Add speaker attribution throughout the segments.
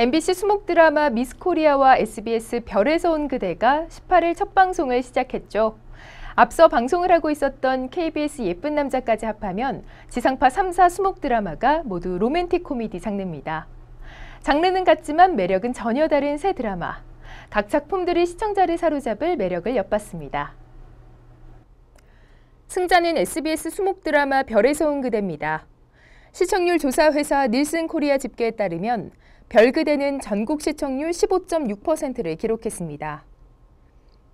Speaker 1: MBC 수목 드라마 미스 코리아와 SBS 별에서 온 그대가 18일 첫 방송을 시작했죠. 앞서 방송을 하고 있었던 KBS 예쁜 남자까지 합하면 지상파 3사 수목 드라마가 모두 로맨틱 코미디 장르입니다. 장르는 같지만 매력은 전혀 다른 새 드라마. 각 작품들이 시청자를 사로잡을 매력을 엿봤습니다. 승자는 SBS 수목 드라마 별에서 온 그대입니다. 시청률 조사 회사 닐슨 코리아 집계에 따르면 별그대는 전국 시청률 15.6%를 기록했습니다.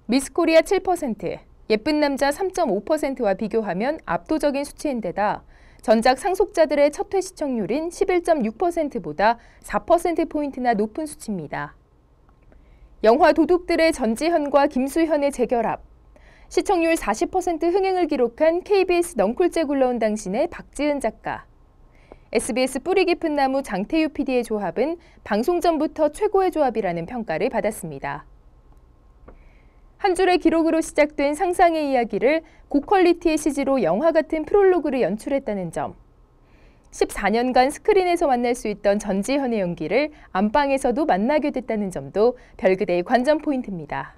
Speaker 1: 미스코리아 7%, 예쁜 남자 3.5%와 비교하면 압도적인 수치인데다 전작 상속자들의 첫 회 시청률인 11.6%보다 4%포인트나 높은 수치입니다. 영화 도둑들의 전지현과 김수현의 재결합, 시청률 40% 흥행을 기록한 KBS 넝쿨째 굴러온 당신의 박지은 작가, SBS 뿌리 깊은 나무 장태유 PD의 조합은 방송 전부터 최고의 조합이라는 평가를 받았습니다. 한 줄의 기록으로 시작된 상상의 이야기를 고퀄리티의 CG로 영화 같은 프롤로그를 연출했다는 점. 14년간 스크린에서 만날 수 있던 전지현의 연기를 안방에서도 만나게 됐다는 점도 별그대의 관전 포인트입니다.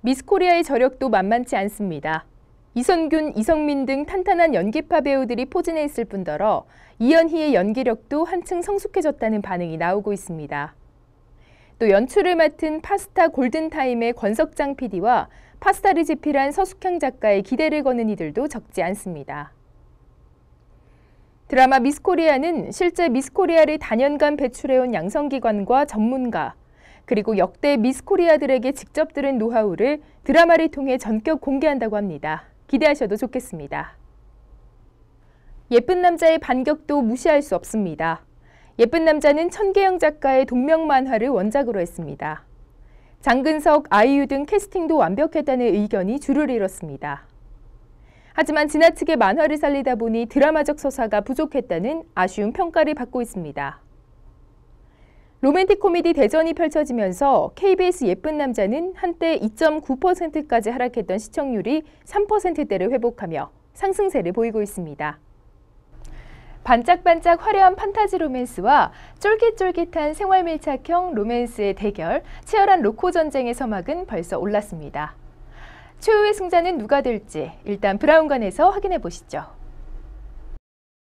Speaker 1: 미스코리아의 저력도 만만치 않습니다. 이선균, 이성민 등 탄탄한 연기파 배우들이 포진해 있을 뿐더러 이연희의 연기력도 한층 성숙해졌다는 반응이 나오고 있습니다. 또 연출을 맡은 파스타 골든타임의 권석장 PD와 파스타를 집필한 서숙향 작가의 기대를 거는 이들도 적지 않습니다. 드라마 미스코리아는 실제 미스코리아를 단연간 배출해온 양성기관과 전문가, 그리고 역대 미스코리아들에게 직접 들은 노하우를 드라마를 통해 전격 공개한다고 합니다. 기대하셔도 좋겠습니다. 예쁜 남자의 반격도 무시할 수 없습니다. 예쁜 남자는 천계영 작가의 동명 만화를 원작으로 했습니다. 장근석, 아이유 등 캐스팅도 완벽했다는 의견이 줄을 이뤘습니다. 하지만 지나치게 만화를 살리다 보니 드라마적 서사가 부족했다는 아쉬운 평가를 받고 있습니다. 로맨틱 코미디 대전이 펼쳐지면서 KBS 예쁜 남자는 한때 2.9%까지 하락했던 시청률이 3%대를 회복하며 상승세를 보이고 있습니다. 반짝반짝 화려한 판타지 로맨스와 쫄깃쫄깃한 생활 밀착형 로맨스의 대결, 치열한 로코 전쟁의 서막은 벌써 올랐습니다. 최후의 승자는 누가 될지 일단 브라운관에서 확인해 보시죠.